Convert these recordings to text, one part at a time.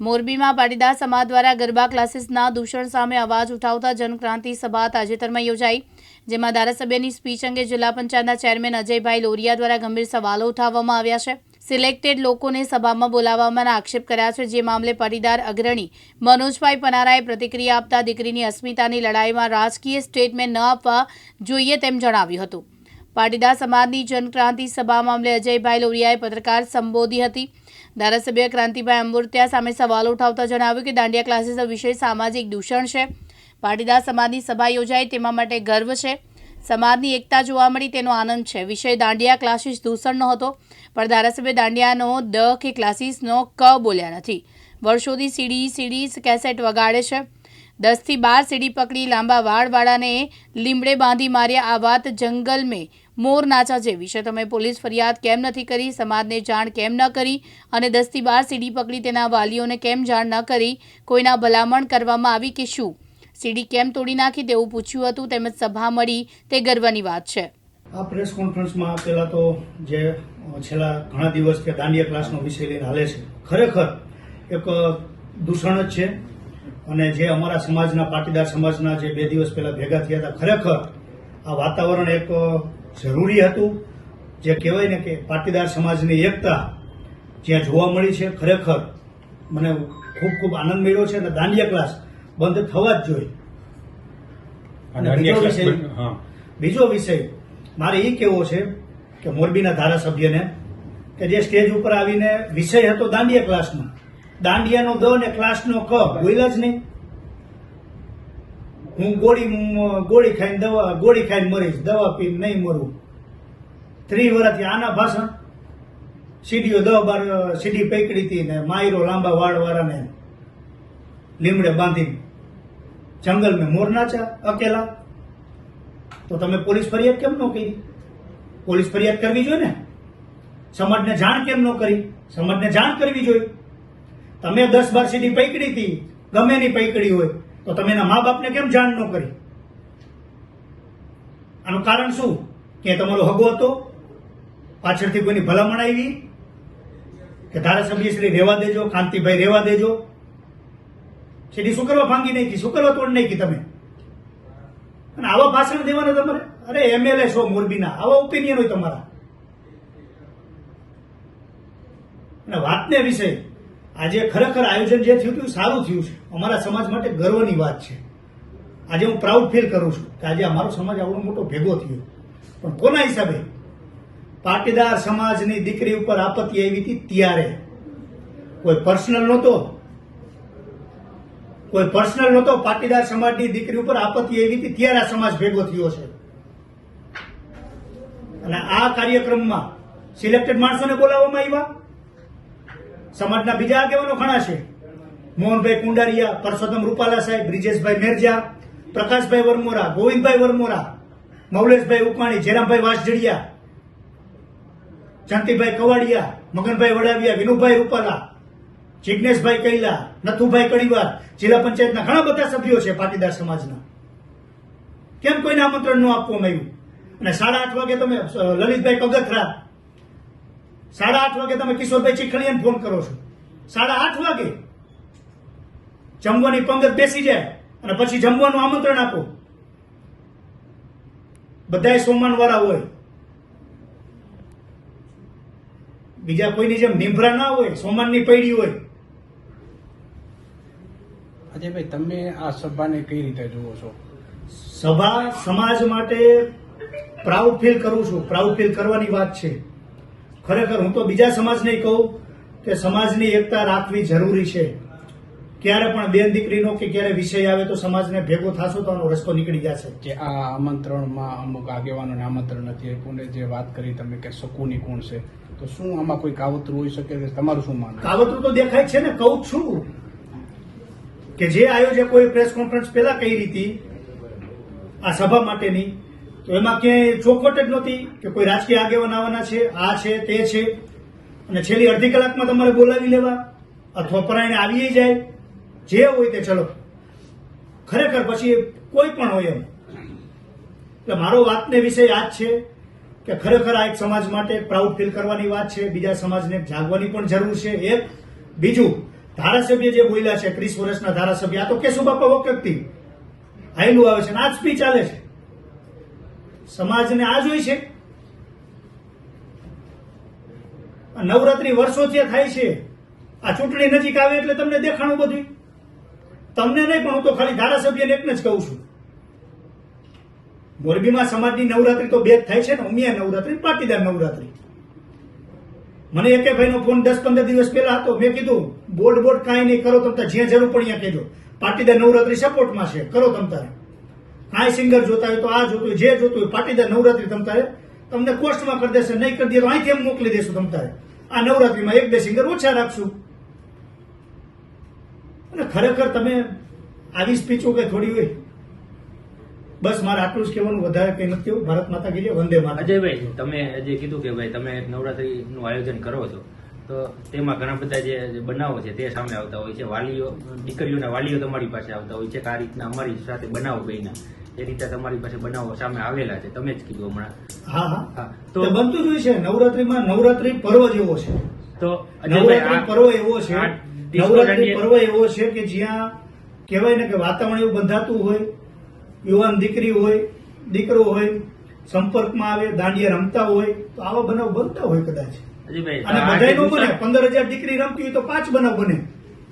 મોરબીમાં પાટીદાર સમાજ દ્વારા ગરબા ક્લાસીસના દૂષણ સામે અવાજ ઉઠાવતા જનક્રાંતિ સભા તાજેતરમાં યોજાઈ, જેમાં ધારાસભ્યની સ્પીચ અંગે જિલ્લા પંચાયતના ચેરમેન અજયભાઈ લોરિયા દ્વારા ગંભીર સવાલો ઉઠાવવામાં આવ્યા છે. સિલેક્ટેડ લોકોને સભામાં બોલાવવામાં આક્ષેપ કર્યા છે, જે મામલે પાટીદાર અગ્રણી મનોજભાઈ પનારાએ પ્રતિક્રિયા આપતા દીકરીની અસ્મિતાની લડાઈમાં રાજકીય સ્ટેટમેન્ટ ન આપવા જોઈએ તેમ જણાવ્યું હતું. પાટીદાર સમાજની જનક્રાંતિ સભા મામલે અજયભાઈ લોરિયાએ પત્રકાર સંબોધી હતી. ધારાસભ્ય ક્રાંતિભાઈ અંબુરત્યા સામે સવાલો ઉઠાવતા જણાવ્યું કે દાંડિયા ક્લાસીસ વિષય સામાજિક દૂષણ છે. પાટીદાર સમાજની સભા યોજાઈ તેમાં માટે ગર્વ છે. સમાજની એકતા જોવા મળી તેનો આનંદ છે. વિષય દાંડિયા ક્લાસીસ દૂષણનો હતો, પણ ધારાસભ્ય દાંડિયાનો દ કે ક્લાસીસનો ક બોલ્યા નથી. વર્ષોથી સીડી સીડી કેસેટ વગાડે છે. દસથી બાર સીડી પકડી લાંબા વાળવાળાને લીમડે બાંધી માર્યા આ વાત જંગલ મેં મોર નાચા જે વિશે તમે પોલીસ ફરિયાદ કેમ નથી કરી, સમાજને જાણ કેમ ન કરી અને દસથી બાર સીડી પકડી તેના વાલીઓને કેમ જાણ ન કરી, કોઈના ભલામણ કરવામાં આવી કે શું? સીડી કેમ તોડી નાખી તેવું પૂછ્યું હતું, તેમજ સભા મળી તે ગર્વની વાત છે. આ પ્રેસ કોન્ફરન્સમાં પહેલા તો જે છેલ્લા ઘણા દિવસ કે દાંડિયા ક્લાસનો વિષય લઈને હાલે છે. ખરેખર એક દૂષણ જ છે અને જે અમારા સમાજના, પાટીદાર સમાજના જે બે દિવસ પહેલા ભેગા થયા હતા, ખરેખર આ વાતાવરણ એક જરૂરી હતું. જે કહેવાય ને કે પાટીદાર સમાજની એકતા જ્યાં જોવા મળી છે ખરેખર. મને ખૂબ ખૂબ આનંદ મળ્યો છે અને દાંડિયા ક્લાસ બંધ થવા જ જોઈએ. વિષય બીજો વિષય મારે એ કેવો છે કે મોરબીના ધારાસભ્યને કે જે સ્ટેજ ઉપર આવીને વિષય હતો દાંડિયા ક્લાસનો. દાંડિયાનો દ ને ક્લાસનો ક બોલ્યા જ નહીં. હું ગોળી ગોળી ખાઈને દવા, ગોળી ખાઈને મરીશ, દવા પીને નહીં મરું. ત્રી વર્ષથી આના ભાષણ. સીડીઓ દવા બાર, સીડી પકડી હતી ને માયરો લાંબા વાળવાળાને લીમડે બાંધીને. જંગલ મેં મોર નાચા અકેલા. તો તમે પોલીસ ફરિયાદ કેમ ન કરી? પોલીસ ફરિયાદ કરવી જોઈએ ને? સમાજને જાણ કેમ ન કરી? સમાજને જાણ કરવી જોઈએ. તમે દસ બાર સીડી પકડી હતી, ગમે ની પકડી હોય. તો તમે એના મા બાપને કેમ જાણ ન કરી? આનું કારણ શું? કે તમારો હગો હતો? પાછળથી કોઈની ભલામણ આવી? કે ધારાસભ્ય શ્રી રેવા દેજો, કાંતિભાઈ રેવા દેજો? સીડી શું કરવા ભાંગી નાખી શું કરવા તોડ તમે. અને આવા ભાષણ દેવાના તમારે? અરે એમએલએ છો મોરબીના. આવા ઓપિનિયન હોય તમારા. અને વાતને વિશે આજે ખરેખર આયોજન જે થયું હતું સારું થયું છે. અમારા સમાજ માટે ગર્વની વાત છે. આજે હું પ્રાઉડ ફીલ કરું છું કે આજે અમારો સમાજ આવડો મોટો ભેગો થયો. પણ કોના હિસાબે? પાટીદાર સમાજની દીકરી ઉપર આપત્તિ આવી હતી ત્યારે. કોઈ પર્સનલ નહોતો. કોઈ પર્સનલ નહોતો. પાટીદાર સમાજની દીકરી ઉપર આપત્તિ આવી હતી ત્યારે આ સમાજ ભેગો થયો છે. અને આ કાર્યક્રમમાં સિલેક્ટેડ માણસોને બોલાવવામાં આવ્યા. સમાજના બીજા આગેવાનો ઘણા છે. મોહનભાઈ કુંડારિયા, પરસોત્તમ રૂપાલા સાહેબ, બ્રિજેશભાઈ મેરજા, પ્રકાશભાઈ વરમોરા, ગોવિંદભાઈ વરમોરા, મૌલેશભાઈ ઉપાણી જેરામભાઈ વાસજડિયા જંતીભાઈ કવાડિયા, મગનભાઈ વડાવિયા, વિનુભાઈ રૂપાલા જિજ્ઞેશભાઈ કૈલા, નથુભાઈ કડીવાર, જિલ્લા પંચાયતના ઘણા બધા સભ્યો છે પાટીદાર સમાજના. કેમ કોઈને આમંત્રણ ન આપવામાં આવ્યું? અને સાડા આઠ વાગે તમે લલિતભાઈ કગથરા સાડા આઠ વાગે તમે કિશોરભાઈ ચીખલીયાને ફોન કરો છો. સાડા આઠ વાગે જમવાની પંગત બેસી જાય અને પછી જમવાનું આમંત્રણ આપો. બધાય સોમાન વાળા હોય. બીજા કોઈની જેમ નિંભરા ના હોય સોમાનની પૈડી હોય. અજયભાઈ તમે આ સભાને કઈ રીતે જુઓ છો? સભા સમાજ માટે પ્રાઉડ ફીલ કરું છું. પ્રાઉડ ફીલ કરવાની વાત છે. ખરેખર હું તો બીજા સમાજને કહું કે સમાજની એકતા રાખવી જરૂરી છે. ક્યારે પણ બેન દીકરીનો કે ક્યારે વિષય આવે તો સમાજને ભેગો થશો તો આનો રસ્તો નીકળી જશે કે આ આમંત્રણમાં અમુક આગેવાનોને આમંત્રણ નથી આપ્યું જે વાત કરી તમે કે શકુની કોણ છે તો શું આમાં કોઈ કાવતરું હોઈ શકે છે? તમારું શું માનવું? કાવતરું તો દેખાય છે ને કહું છું કે જે આયોજકોએ પ્રેસ કોન્ફરન્સ પહેલા કરી હતી આ સભા માટેની તો એમાં ક્યાંય ચોખવટ જ નહોતી કે કોઈ રાજકીય આગેવાન આવવાના છે, આ છે, તે છે. અને છેલ્લી અડધી કલાકમાં તમારે બોલાવી લેવા અથવા પરાયણે આવી જાય. જે હોય તે ચલો. ખરેખર પછી કોઈ પણ હોય એમ. એટલે મારો વાતને વિષય આ જ છે કે ખરેખર આ એક સમાજ માટે પ્રાઉડ ફીલ કરવાની વાત છે. બીજા સમાજને જાગવાની પણ જરૂર છે. એક, બીજું, ધારાસભ્ય જે બોલ્યા છે, ત્રીસ વર્ષના ધારાસભ્ય, આ તો કેશુબાપા વખતથી આયેલું આવે છે આ સ્પીચ ચાલે છે. સમાજને આ જોઈ છે. નવરાત્રી વર્ષોથી થાય છે, આ ચૂંટણી નજીક આવે એટલે તમને દેખાણું બધું તમને નહીં પણ હું તો ખાલી ધારાસભ્યને એકને જ કહું છું. મોરબીમાં સમાજની નવરાત્રી તો બે જ થાય છે ને, ઉમિયા નવરાત્રી, પાટીદાર નવરાત્રી. મને એકે ભાઈનો ફોન દસ પંદર દિવસ પહેલા હતો. મેં કીધું બોર્ડ બોર્ડ કાંઈ નહીં કરો તમતા જ્યાં જરૂર પડી ત્યાં કહેજો. પાટીદાર નવરાત્રી સપોર્ટમાં છે. કરો તમ કાંઈ સિંગર જોતા હોય તો આ જોતું જે જોતું હોય પાટીદાર નવરાત્રી તમ તમને કોસ્ટમાં કરી દેશે નહીં કરી દે તો અહીંથી એમ મોકલી દેશું તમ તારે. આ નવરાત્રીમાં એક બે સિંગર ઓછા રાખશું. અને ખરેખર તમે આવી સ્પીચો કે થોડી હોય. બસ મારે આટલું જ કહેવાનું વધારે કઈ નથી કેવું ભારત માતા કી જય, વંદે માતા અજયભાઈ તમે જે કીધું કે ભાઈ તમે નવરાત્રી નું આયોજન કરો છો તો તેમાં ઘણા બધા જે જે બનાવો છે તે સામે આવતા હોય છે. વાલીઓ દીકરીઓના વાલીઓ તમારી પાસે આવતા હોય છે કે આ રીતના અમારી સાથે બનાવો બહેના એ રીતે તમારી પાસે બનાવો સામે આવેલા છે. તમે જ કીધું હમણાં. હા હા. તો બનતું જ હોય છે. નવરાત્રીમાં નવરાત્રી પર્વ જેવો છે. તો નવરાત્રી પર્વ એવો છે. આ નવરાત્રી પર્વ એવો છે કે જ્યાં કહેવાય ને કે વાતાવરણ એવું બંધાતું હોય યુવાન દીકરી હોય દીકરો હોય સંપર્કમાં આવે દાંડિયા રમતા હોય તો આવા બનાવ બનતા હોય કદાચ. અને આ બધાય બને પંદર હજાર દીકરી રમતી હોય તો પાંચ બનાવ બને.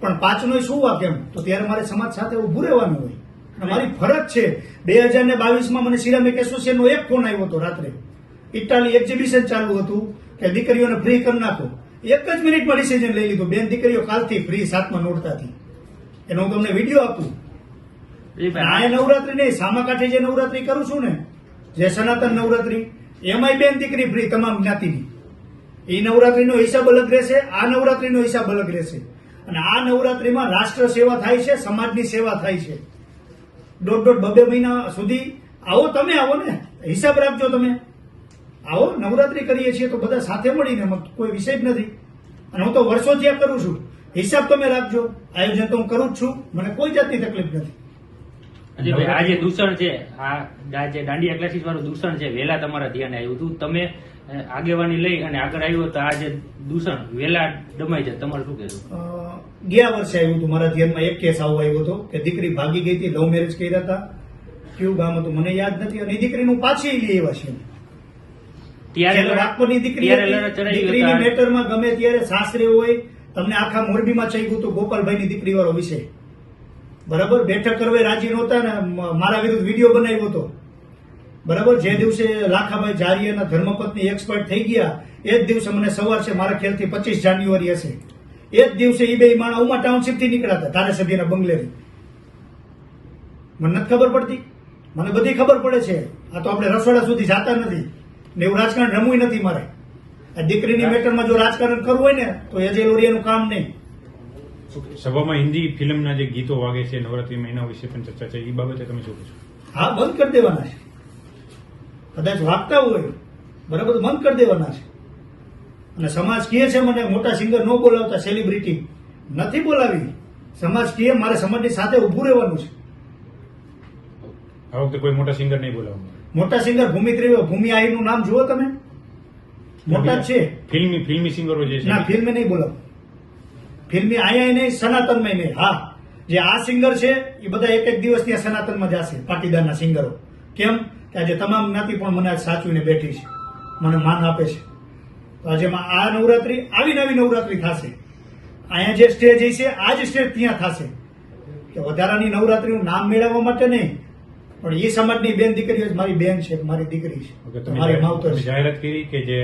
પણ પાંચ નો શું વાક એમ? તો ત્યારે મારે સમાજ સાથે ઉભું રહેવાનું હોય. મારી ફરજ છે. બે હજાર ને બાવીસમાં મને સિરામિક એસોસિએશનનો એક ફોન આવ્યો હતો રાત્રે. ઇટાલી એક્ઝિબિશન ચાલુ હતું કે દીકરીઓને ફ્રી કરી નાખો. એક જ મિનિટમાં ડિસિઝન લઈ લીધું. બેન દીકરીઓ કાલથી ફ્રી સાતમાં નોડતાથી એનો હું તમને વીડિયો આપું. આ નવરાત્રી નહીં સામાકાંઠે જે નવરાત્રી કરું છું ને જે સનાતન નવરાત્રી એમાંય બેન દીકરી ફ્રી તમામ જ્ઞાતિની. એ નવરાત્રીનો હિસાબ અલગ રહેશે આ નવરાત્રીનો હિસાબ અલગ રહેશે. અને આ નવરાત્રીમાં રાષ્ટ્ર સેવા થાય છે સમાજની સેવા થાય છે. દોઢ દોઢ બબે મહિના સુધી આવો તમે આવો ને. હિસાબ રાખજો તમે. આવો નવરાત્રી કરીએ છીએ તો બધા સાથે મળીને કોઈ વિષય જ નથી. અને હું તો વર્ષોથી આ કરું છું હિસાબ તમે રાખજો. આયોજન તો હું કરું જ છું મને કોઈ જાતની તકલીફ નથી. આ જે દૂષણ છે આ જે દાંડિયા ક્લાસીસ વાળું દૂષણ છે વેલા તમારા ધ્યાને આવ્યું હતું. તમે આગેવાની લઈ અને આગળ આવ્યો તો આ જે દૂષણ વેલા દમાઈ જાય. તમારે શું કહેશું અ, ગયા વર્ષે આવ્યું હતું મારા ધ્યાનમાં એક કેસ આવો આવ્યો હતો કે દીકરી ભાગી ગઈ હતી લવ મેરેજ કર્યા હતા. કયું ગામ હતું મને યાદ નથી અને દીકરીનું પાછી લઈ આવ્યા છે. ત્યારે રાજકોટની દીકરી દીકરીની મેટરમાં ગમે ત્યારે સાસરે હોય તમને આખા મોરબીમાં ગયું હતું ગોપાલભાઈની દીકરી વાળો વિષય બરાબર? બેઠક કરવા રાજી નહોતા ને મારા વિરુદ્ધ વીડિયો બનાવ્યો હતો. બરાબર? જે દિવસે લાખાભાઈ જારિયાના ધર્મપત્ની એક્સપર્ટ થઈ ગયા એ જ દિવસે મને સવાર છે મારા ખ્યાલથી પચીસ જાન્યુઆરી હશે. એ જ દિવસે એ બે માણા ઉમા ટાઉનશીપથી નીકળ્યા હતા ધારાસભ્યના બંગલેથી. મને નથી ખબર પડતી. મને બધી ખબર પડે છે. આ તો આપણે રસોડા સુધી જાતા નથી. ને એવું રાજકારણ રમવું નથી મારે. આ દીકરીની મેટરમાં જો રાજકારણ કરવું હોય ને તો અજય લોરિયાનું કામ નહીં. સભામાં હિન્દી ફિલ્મના જે ગીતો વાગે છે નવરાત્રી મહિના વિશે પણ ચર્ચા છે. એ બાબતે તમે શું કહેશો? હા બંધ કરી દેવાના છે. કદાચ વાગતા હોય. બરાબર બંધ કરી દેવાના છે. અને સમાજ કહે છે મને મોટા સિંગર ન બોલાવતા સેલિબ્રિટી નથી બોલાવી. સમાજ કહે મારે સમાજની સાથે ઊભું રહેવાનું છે. આ વખતે કોઈ મોટા સિંગર નહીં બોલાવવામાં મોટા સિંગર ભૂમિ ત્રિવે ભૂમિ આહિરનું નામ જુઓ તમે. મોટા છે. ફિલ્મી ફિલ્મી સિંગરો જે છે. ના ફિલ્મી નહીં બોલો ફિલ્મી આયા નહીં સનાતનમાં નહીં. હા જે આ સિંગર છે એ બધા એક એક દિવસ ત્યાં સનાતનમાં જશે પાટીદારના સિંગરો કેમ? કે આજે તમામ જ્ઞાતિ પણ મને આજ સાચવીને બેઠી છે. મને માન આપે છે. તો આજે માં આ નવરાત્રી આવી નવી નવરાત્રી થશે. અહીંયા જે સ્ટેજ હશે આ જ સ્ટેજ ત્યાં થશે. કે વધારાની નવરાત્રીનું નામ મેળવવા માટે નહીં પણ એ સમાજની બેન દીકરીઓ મારી બેન છે મારી દીકરી છે. મારી માવતર જાહેરાત કરી કે જે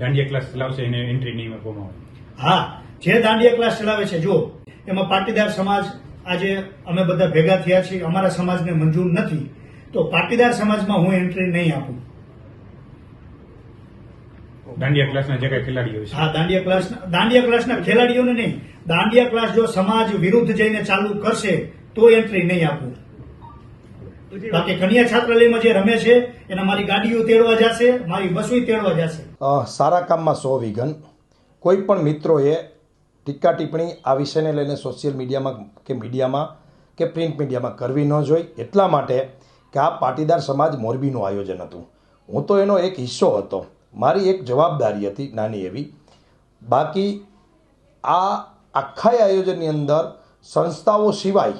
દાંડિયા ક્લાસ ચલાવશે એને એન્ટ્રી નહીં આપવામાં આવે. હા જે દાંડિયા ક્લાસ ચલાવે છે જો એમાં પાટીદાર સમાજ આજે અમે બધા ભેગા થયા છીએ અમારા સમાજને મંજૂર નથી. તો પાટીદાર સમાજમાં હું એન્ટ્રી નહીં આપું. દાંડિયા ક્લાસના જે કઈ ખેલાડીઓ છે. હા દાંડિયા ક્લાસ દાંડિયા ક્લાસના ખેલાડીઓને નહીં. દાંડિયા ક્લાસ જો સમાજ વિરુદ્ધ જઈને ચાલુ કરશે તો એન્ટ્રી નહીં આપું. બાકી કન્યા છાત્રાલયમાં જે રમે છે એના મારી ગાડીઓ તેડવા જશે મારી બસો તેડવા જશે. સારા કામમાં સો વિઘન. કોઈ પણ મિત્રોએ ટીકા ટિપ્પણી આ વિષયને લઈને સોશિયલ મીડિયામાં કે મીડિયામાં કે પ્રિન્ટ મીડિયામાં કરવી ન જોઈ. એટલા માટે કે આ પાટીદાર સમાજ મોરબીનું આયોજન હતું. હું તો એનો એક હિસ્સો હતો. મારી એક જવાબદારી હતી નાની એવી. બાકી આ આખા આયોજનની અંદર સંસ્થાઓ સિવાય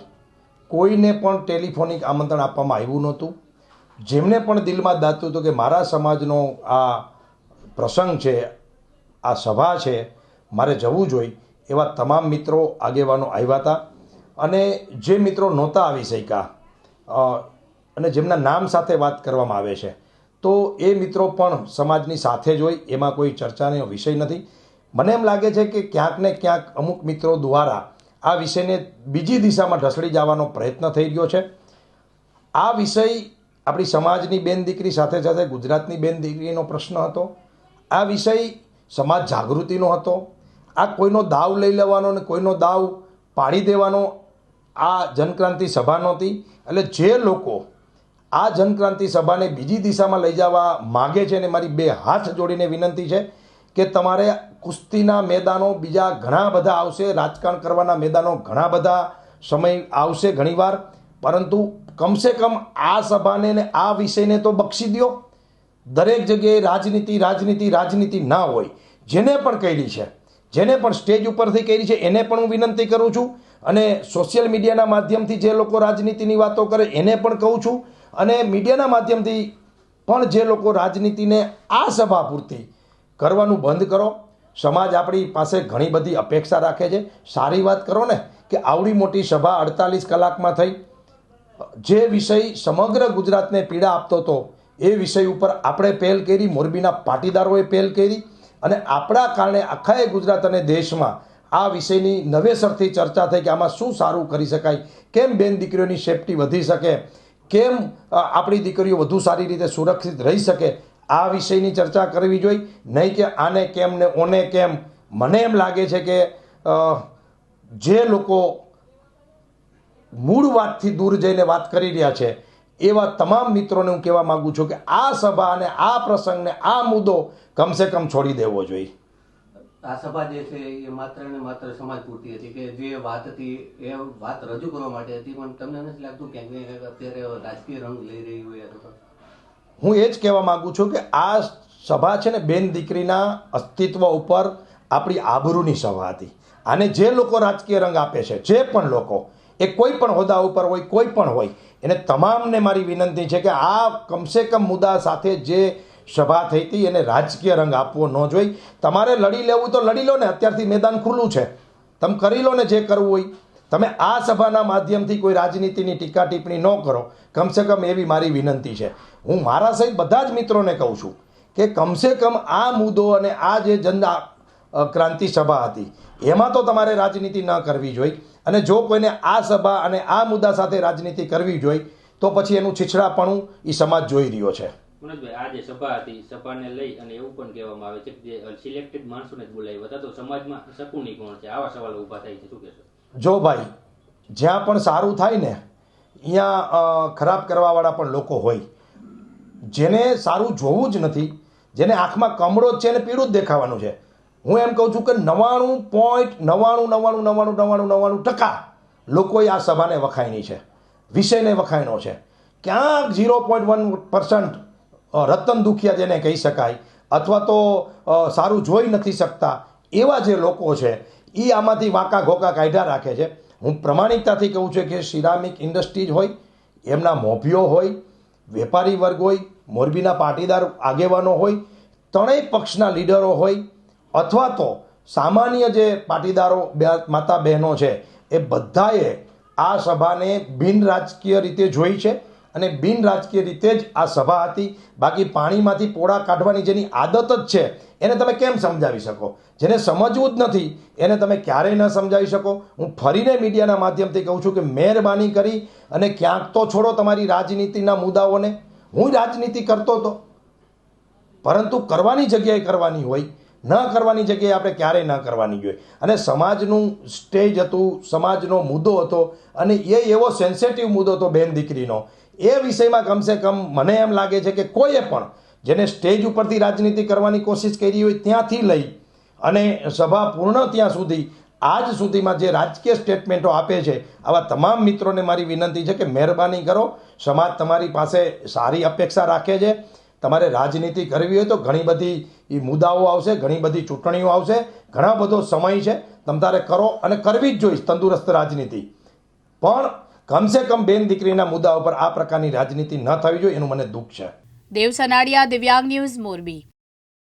કોઈને પણ ટેલિફોનિક આમંત્રણ આપવામાં આવ્યું નહોતું. જેમને પણ દિલમાં દાતું હતું કે મારા સમાજનો આ પ્રસંગ છે, આ સભા છે, મારે જવું જોઈએ એવા તમામ મિત્રો આગેવાનો આવ્યા હતા. અને જે મિત્રો નહોતા આવી શક્યા અને જેમના નામ સાથે વાત કરવામાં આવે છે તો એ મિત્રો પણ સમાજની સાથે જ હોય, એમાં કોઈ ચર્ચાનો વિષય નથી. મને એમ લાગે છે કે ક્યાંક ને ક્યાંક અમુક મિત્રો દ્વારા આ વિષયને બીજી દિશામાં ઢસડી જવાનો પ્રયત્ન થઈ રહ્યો છે. આ વિષય આપણી સમાજની બેન દીકરી સાથે સાથે ગુજરાતની બેન દીકરીનો પ્રશ્ન હતો. આ વિષય સમાજ જાગૃતિનો હતો. આ કોઈનો દાવ લઈ લેવાનો અને કોઈનો દાવ પાડી દેવાનો આ જનક્રાંતિ સભા નહોતી. એટલે જે લોકો આ જનક્રાંતિ સભાને બીજી દિશામાં લઈ જવા માગે છે ને મારી બે હાથ જોડીને વિનંતી છે કે તમારે કુસ્તીના મેદાનો બીજા ઘણા બધા આવશે, રાજકારણ કરવાના મેદાનો ઘણા બધા સમય આવશે ઘણીવાર, પરંતુ કમસે કમ આ સભાને ને આ વિષયને તો બક્ષી દ્યો. દરેક જગ્યાએ રાજનીતિ રાજનીતિ રાજનીતિ ના હોય. જેને પણ કહેલી છે, જેને પણ સ્ટેજ ઉપરથી કરી છે, એને પણ હું વિનંતી કરું છું. અને સોશિયલ મીડિયાના માધ્યમથી જે લોકો રાજનીતિની વાતો કરે, એને પણ કહું છું અને મીડિયાના માધ્યમથી પણ જે લોકો રાજનીતિને આ સભા પૂરતી કરવાનું બંધ કરો, સમાજ આપણી પાસે ઘણી બધી અપેક્ષા રાખે છે. સારી વાત કરો ને કે આવડી મોટી સભા અડતાલીસ કલાકમાં થઈ. જે વિષય સમગ્ર ગુજરાતને પીડા આપતો હતો, એ વિષય ઉપર આપણે પહેલ કરી, મોરબીના પાટીદારોએ પહેલ કરી અને આપણા કારણે આખાએ ગુજરાત અને દેશમાં આ વિષયની નવેસરથી ચર્ચા થઈ કે આમાં શું સારું કરી શકાય, કેમ બેન દીકરીઓની સેફટી વધી શકે કેમ આપણી દીકરીઓ વધુ સારી રીતે સુરક્ષિત રહી શકે? આ વિષયની ચર્ચા કરવી જોઈએ નહીં કે આને કેમ ને ઓને કેમ. મને એમ લાગે છે કે જે લોકો મૂળ વાતથી દૂર જઈને વાત કરી રહ્યા છે, એવા તમામ મિત્રોને હું કહેવા માંગુ છું કે આ સભા અને આ પ્રસંગને આ મુદ્દો કમસે કમ છોડી દેવો જોઈએ. આ સભા જે છે એ માત્ર ને માત્ર સમાજ પૂરતી હતી કે જે વાત હતી એ વાત રજૂ કરવા માટે હતી, પણ તમને નથી લાગતું ક્યાંક અત્યારે રાજકીય રંગ લઈ રહી હોય હું એ જ કહેવા માંગુ છું કે આ સભા છે ને બેન દીકરીના અસ્તિત્વ ઉપર આપણી આબરૂની સભા હતી. આને જે લોકો રાજકીય રંગ આપે છે, જે પણ લોકો, એ કોઈ પણ હોદ્દા ઉપર હોય, કોઈ પણ હોય, એને તમામને મારી વિનંતી છે કે આ કમસે કમ મુદ્દા સાથે જે સભા થઈ હતી એને રાજકીય રંગ આપવો ન જોઈ. તમારે લડી લેવું તો લડી લો ને, અત્યારથી મેદાન ખુલ્લું છે. તમે કરી લો ને જે કરવું હોય. તમે આ સભાના માધ્યમથી કોઈ રાજનીતિની ટીકા ટિપ્પણી ન કરો. કમસે કમ એવી મારી વિનંતી છે. હું મારા સહિત બધા જ મિત્રોને કહું છું કે કમસે કમ આ મુદ્દો અને આ જે જન ક્રાંતિ સભા હતી, એમાં તો તમારે રાજનીતિ ન કરવી જોઈએ અને જો કોઈને આ સભા અને આ મુદ્દા સાથે રાજનીતિ કરવી જોઈએ તો પછી એનું છીછડાપણું એ સમાજ જોઈ રહ્યો છે. મનોજભાઈ આ જે સભા હતી. સભાને લઈ અને એવું પણ કહેવામાં આવે છે કે જે સિલેક્ટેડ માણસોને જ બોલાવ્યા હતા. તો સમાજમાં શકુની કોણ છે? આવા સવાલો ઊભા થાય છે. શું કહેશો? જો ભાઈ, જ્યાં પણ સારું થાય ને અહીંયા ખરાબ કરવાવાળા પણ લોકો હોય. જેને સારું જોવું જ નથી, જેને આંખમાં કમળો જ છે અને પીળું જ દેખાવાનું છે. હું એમ કહું છું કે નવ્વાણું પોઈન્ટ નવ્વાણું નવ્વાણું નવ્વાણું નવ્વાણું નવ્વાણું ટકા લોકોએ આ સભાને વખાયની છે. વિષયને વખાયનો છે. ક્યાંક ઝીરો પોઈન્ટ વન પર્સન્ટ રતન દુખિયા જેને કહી શકાય, અથવા તો સારું જોઈ નથી શકતા, એવા જે લોકો છે એ આમાંથી વાંકા ઘોકા કાઢ્યા રાખે છે. હું પ્રમાણિકતાથી કહું છું કે સિરામિક ઇન્ડસ્ટ્રીઝ હોય, એમના મોભીઓ હોય, વેપારી વર્ગ હોય, મોરબીના પાટીદાર આગેવાનો હોય, ત્રણેય પક્ષના લીડરો હોય, અથવા તો સામાન્ય જે પાટીદારો માતા બહેનો છે, એ બધાએ આ સભાને બિન રાજકીય રીતે જોઈ છે. અને બિન રાજકીય રીતે જ આ સભા હતી. બાકી પાણીમાંથી પોળા કાઢવાની જેની આદત જ છે, એને તમે કેમ સમજાવી શકો? જેને સમજવું જ નથી, એને તમે ક્યારેય ન સમજાવી શકો. હું ફરીને મીડિયાના માધ્યમથી કહું છું કે મહેરબાની કરી અને ક્યાંક તો છોડો તમારી રાજનીતિના મુદ્દાઓને. હું રાજનીતિ કરતો હતો પરંતુ કરવાની જગ્યાએ કરવાની હોય. ન કરવાની જગ્યાએ આપણે ક્યારેય ન કરવાની જોઈએ અને સમાજનું સ્ટેજ હતું, સમાજનો મુદ્દો હતો અને એ એવો સેન્સેટિવ મુદ્દો હતો, બેન દીકરીનો એ વિષયમાં કમસે કમ મને એમ લાગે છે કે કોઈએ પણ જેને સ્ટેજ ઉપરથી રાજનીતિ કરવાની કોશિશ કરી હોય ત્યાંથી લઈ અને સભા પૂર્ણ ત્યાં સુધી, આજ સુધીમાં જે રાજકીય સ્ટેટમેન્ટો આપે છે, આવા તમામ મિત્રોને મારી વિનંતી છે કે મહેરબાની કરો. સમાજ તમારી પાસે સારી અપેક્ષા રાખે છે. તમારે રાજનીતિ કરવી હોય તો ઘણી બધી મુદ્દાઓ આવશે, ઘણી બધી ચૂંટણીઓ આવશે. ઘણા બધો સમય છે. તમ તારે કરો અને કરવી જ જોઈશ તંદુરસ્ત રાજનીતિ. પણ કમસે કમ બેન દીકરીના મુદ્દા ઉપર આ પ્રકારની રાજનીતિ ન થવી જોઈએ, એનું મને દુઃખ છે. દેવ સનાડિયા દિવ્યાંગ ન્યૂઝ મોરબી.